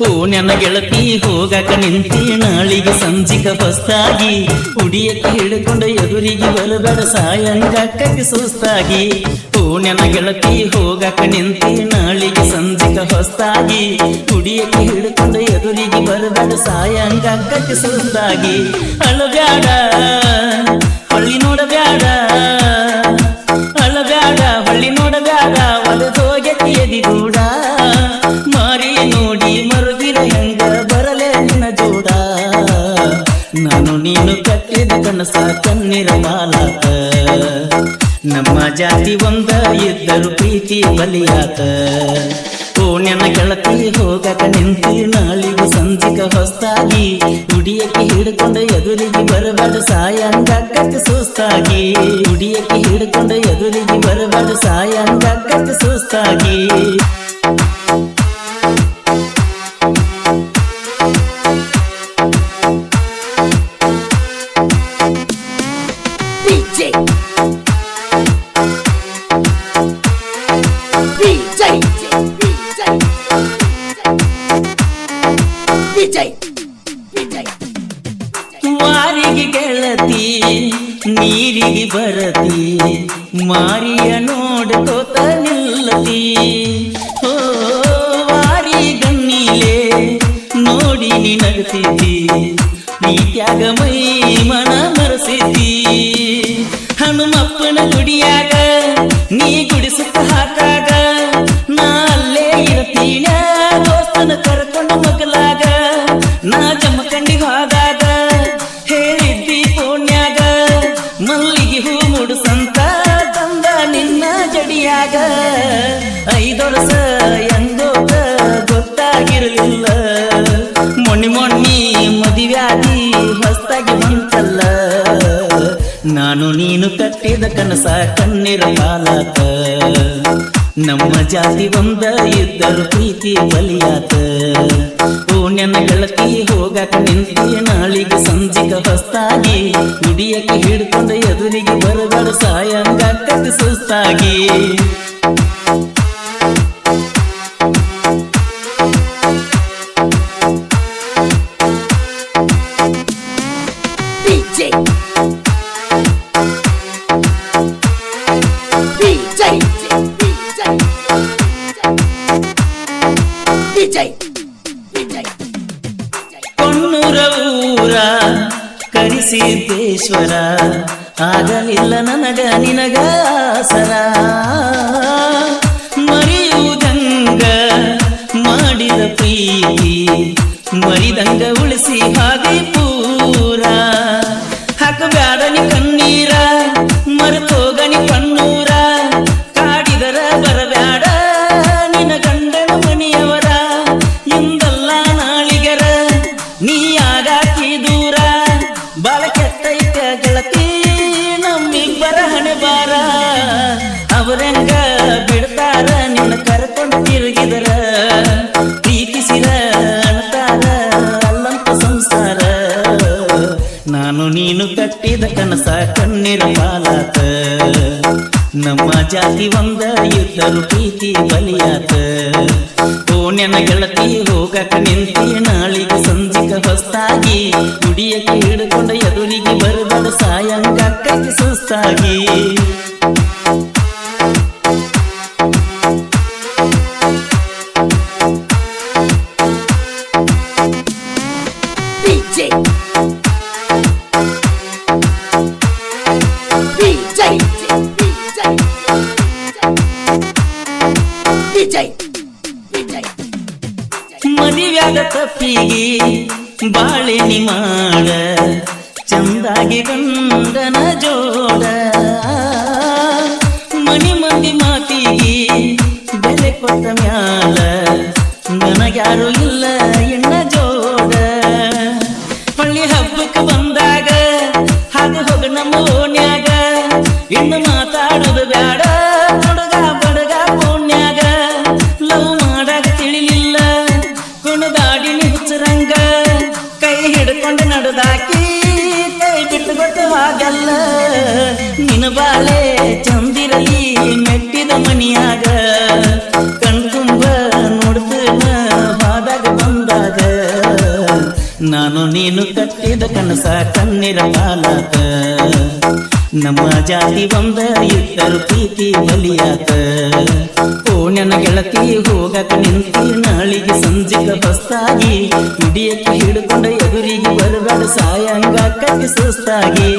ಓ ನನ್ನ ಗೆಳತಿ ಹೋಗಾಕ ನಿಂತಿ ನಾಳಿಗೆ ಸಂಜಿಕ ಹೊಸ್ತಾಗಿ. ಕುಡಿಯಕ್ಕೆ ಹಿಡ್ಕೊಂಡು ಎದುರಿಗೆ ಬರಬೇಡ ಸಾಯಂಗಕ್ಕೆ ಸುಸ್ತಾಗಿ. ಓ ಗೆಳತಿ ಹೋಗಕ ನಿಂತಿ ನಾಳಿಗೆ ಸಂಜಿಕ ಹೊಸ್ತಾಗಿ. ಕುಡಿಯಕ್ಕೆ ಹಿಡ್ಕೊಂಡು ಎದುರಿಗೆ ಬರಬೇಡ ಸಾಯಂಗಕ್ಕೆ ಸುಸ್ತಾಗಿ. ಅಳಬ್ಯಾಡ, ಹೊಳ್ಳಿ ನೋಡಬ್ಯಾಡ, ಅಳಬ್ಯಾಡ, ಹೊಳ್ಳಿ ನೋಡಬ್ಯಾಡ. ಒಲೆದೋಗಕ್ಕೆ ಎದಿಗೂಡ ಕಣ್ಣಿರ ನಮ್ಮ ಜಾತಿ ಒಂದ, ಇದ್ದರು ಪ್ರೀತಿ ಬಲಿಯಾತ. ಕೋಣ್ಯನ ಗೆಳತಿ ಹೋಗಕ ನಿಂತಿ ನಾಳಿಗೆ ಸಂಜಿಕ ಹೊಸ್ತಾಗಿ. ಉಡಿಯಕ್ಕೆ ಹಿಡ್ಕೊಂಡು ಎದುರಿಗೆ ಬರಬೇಡ ಸಾಯಂಗಕ್ಕಕ್ಕೆ ಸುಸ್ತಾಗಿ. ಉಡಿಯಕ್ಕೆ ಹಿಡ್ಕೊಂಡು ಎದುರಿಗೆ ಬರಬೇಡ ಸಾಯಂಗಕ್ಕಕ್ಕೆ ಸುಸ್ತಾಗಿ. ಮಾರಿಗೆ ಗೆಳತಿ ನೀರಿಗೆ ಬರತಿ, ಮಾರಿಯ ನೋಡ್ಕೋತ ನಿಲ್ಲತಿ. ಹೋ ವಾರಿ ಗಣ್ಣಿಲೆ ನೋಡಿ ನೀ ಪ್ರೀತ್ಯಾಗ ಮೈ ಮನ ಮರಸಿದ್ದಿ ಹನುಮಪ್ಪನ ಗುಡಿಯಾಗ ಗೊತ್ತಾಗಿರಲಿಲ್ಲ ಮೊಣ್ಣಿ ಮೊಣ್ಣಿ ಮದುವ್ಯಾದಿ ಹೊಸ್ತಾಗಿ ಬಂತಲ್ಲ? ನಾನು ನೀನು ಕಟ್ಟಿದ ಕನಸ, ಕಣ್ಣೀರ ಬಾಲಾತ ನಮ್ಮ ಜಾತಿ ಒಂದ, ಇದ್ದರು ಪ್ರೀತಿ ಬಲಿಯಾತ. ಓ ನನ್ನ ಗೆಳತಿ, ಹೋಗಾಕ ನಿಂತಿ ನಾಳಿಗೆ ಸಂಜಿಗ ಹೊಸ್ತಾಗಿ ಕುಡಿಯಕ್ಕೆ ಹಿಡ್ಕೊಂಡು ಎದುರಿಗೆ ಬರಬೇಡ ಸಾಯಂಗಕ್ಕಕ್ಕೆ ಸುಸ್ತಾಗಿ DJ ವಿಜಯ್ ಕೊಣ್ಣೂರ ಊರ ಕರಿಸಿದ್ದೇಶ್ವರ. ಆಗಲಿಲ್ಲ ನನಗ ನಿನಗ ಸರ ಮರೆಯುವುದಂಗ ಮಾಡಿದ ಪ್ರೀತಿ ಮರಿದಂಗ ಉಳಿಸಿ ಹಾಗೆ ಪೂರ. ಹಾಕಬ್ಯಾಡನಿ ಕಣ್ಣೀರ ಮರೆತೋಗನಿ ಬಾರ ಅವರಂಗ ಬಿಡ್ತಾರ, ನಿನ್ನ ಕರ್ಕೊಂಡು ತಿರುಗಿದರ, ಪ್ರೀತಿಸಿರ ಅಣ್ತಾರ ಅಲ್ಲಂತ ಸಂಸಾರ. ನಾನು ನೀನು ಕಟ್ಟಿದ ಕನಸ, ಕಣ್ಣೀರು ಪಾಲಾತ. ನಮ್ಮ ಜಾತಿ ಒಂದ, ಇದ್ದರು ಪ್ರೀತಿ ಬಲಿಯಾತ. ಓ ಗೆಳತಿ, ಹೋಗಕ ನಿಂತಿ, ನಾಳಿಗೆ ಸಂಜಿಕ ಹೊಸ್ತಾಗಿ ಕುಡಿಯಕ್ಕೆ ಹಿಡ್ಕೊಂಡ ಎದುರಿಗೆ ಬರಬೇಡ ಸಾಯಂಗಕ್ಕಕ್ಕೆ ಸಾಯಂಗ ಕೈ ಸುಸ್ತಾಗಿ ಮದುವ್ಯಾದ ತಪ್ಪಿಗೆ ಬಾಳೆ ಮಾಡ. ಚಂದಾಗಿ ಗಂಡನ ಜೋಡ. ಮನಿ ಮಂದಿ ಮಾತಿಗೆ ಬೆಲೆ ಕೊಟ್ಟ ಮ್ಯಾಲ ನನಗ್ಯಾರು ಇಲ್ಲ ಎಣ್ಣ ಜೋಡ. ಹಳ್ಳಿ ಹಬ್ಬಕ್ಕೆ ಬಂದಾಗ ಹಾಗೆ ಹೋಗ ನಮ್ಮ ಓಣ್ಯಾಗ. ಇನ್ನು ಕಲ್ಲ. ನಿನ್ನ ಬಾಳೆ ಚಂದಿರಲಿ ಮೆಟ್ಟಿದ ಮನಿಯಾಗ ಕಣ್ತುಂಬ ನೋಡ್ತನ ಹೋದಾಗ ಬಂದಾಗ ನಾನು ನೀನು ಕಟ್ಟಿದ ಕನಸ ಕಣ್ಣಿರ ಬಾಲಾಗ ನಮ್ಮ ಜಾತಿ ಬಂದ ಇಟ್ಟರು ಪ್ರೀತಿ ಬಲಿಯಾತ ಓ ನನ್ನ ಗೆಳತಿ, ಹೋಗಕ ನಿಂತಿ, ನಾಳಿಗೆ ಸಂಜಿಕ ಹೊಸ್ತಾಗಿ ಹಿಡಿಯಕ್ಕೆ ಹಿಡ್ಕೊಂಡ ಎದುರಿಗೆ ಬರಬೇಡ ಸಾಯಂಗ ಕಟ್ಟಿ ಸುಸ್ತಾಗಿ.